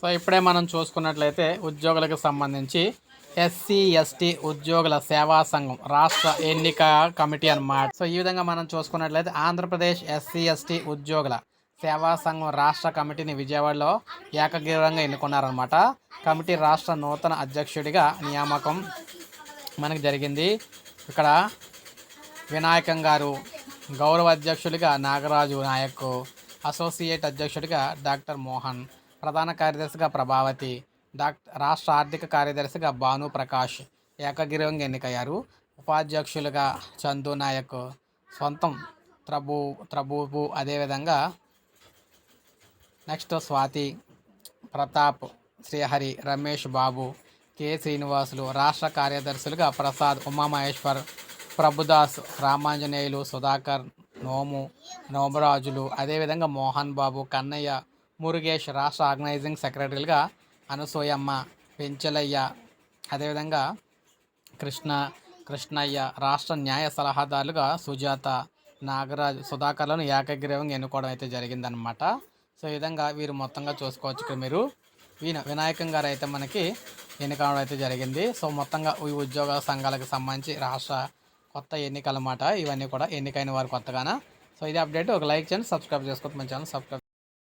So ఇప్పుడే మనం చూసుకున్నట్లయితే ఉద్యోగులకు సంబంధించి ఎస్సీ ఎస్టీ ఉద్యోగుల సేవా సంఘం రాష్ట్ర ఎన్నిక కమిటీ అన్నమాట. సో ఈ విధంగా మనం చూసుకున్నట్లయితే ఆంధ్రప్రదేశ్ ఎస్సీ ఎస్టీ ఉద్యోగుల సేవా సంఘం రాష్ట్ర కమిటీని విజయవాడలో ఏకగ్రీవంగా ఎన్నుకున్నారనమాట కమిటీ రాష్ట్ర నూతన అధ్యక్షుడిగా నియామకం మనకు జరిగింది. ఇక్కడ వినాయకం గారు గౌరవ అధ్యక్షుడిగా నాగరాజు నాయక్ అసోసియేట్ అధ్యక్షుడిగా డాక్టర్ మోహన్ ప్రధాన కార్యదర్శిగా ప్రభావతి డాక్టర్ రాష్ట్ర ఆర్థిక కార్యదర్శిగా భాను ప్రకాష్ ఏకగ్రీవంగా ఎన్నికయ్యారు. ఉపాధ్యక్షులుగా చందు నాయక్ సొంతం త్రబు త్రబూబు అదేవిధంగా నెక్స్ట్ స్వాతి ప్రతాప్ శ్రీహరి రమేష్ బాబు కె. శ్రీనివాసులు రాష్ట్ర కార్యదర్శులుగా ప్రసాద్ ఉమామహేశ్వర్ ప్రభుదాస్ రామాంజనేయులు సుధాకర్ నోము నోమరాజులు అదేవిధంగా మోహన్ బాబు కన్నయ్య మురుగేష్ రాష్ట్ర ఆర్గనైజింగ్ సెక్రటరీలుగా అనసూయమ్మ పెంచలయ్య అదేవిధంగా కృష్ణ కృష్ణయ్య రాష్ట్ర న్యాయ సలహాదారులుగా సుజాత నాగరాజ్ సుధాకర్లను ఏకగ్రీవంగా ఎన్నుకోవడం అయితే జరిగిందనమాట సో ఈ విధంగా వీరు మొత్తంగా చూసుకోవచ్చు ఇక్కడ మీరు. ఈయన వినాయకం గారు అయితే మనకి ఎన్నికవడం అయితే జరిగింది. సో మొత్తంగా ఈ ఉద్యోగ సంఘాలకు సంబంధించి రాష్ట్ర కొత్త ఎన్నికలమాట ఇవన్నీ కూడా ఎన్నికైన వారు కొత్తగాన. సో ఇది అప్డేట్. ఒక లైక్ చేయండి సబ్స్క్రైబ్ చేసుకోవచ్చు మన ఛానల్ సబ్స్క్రైబ్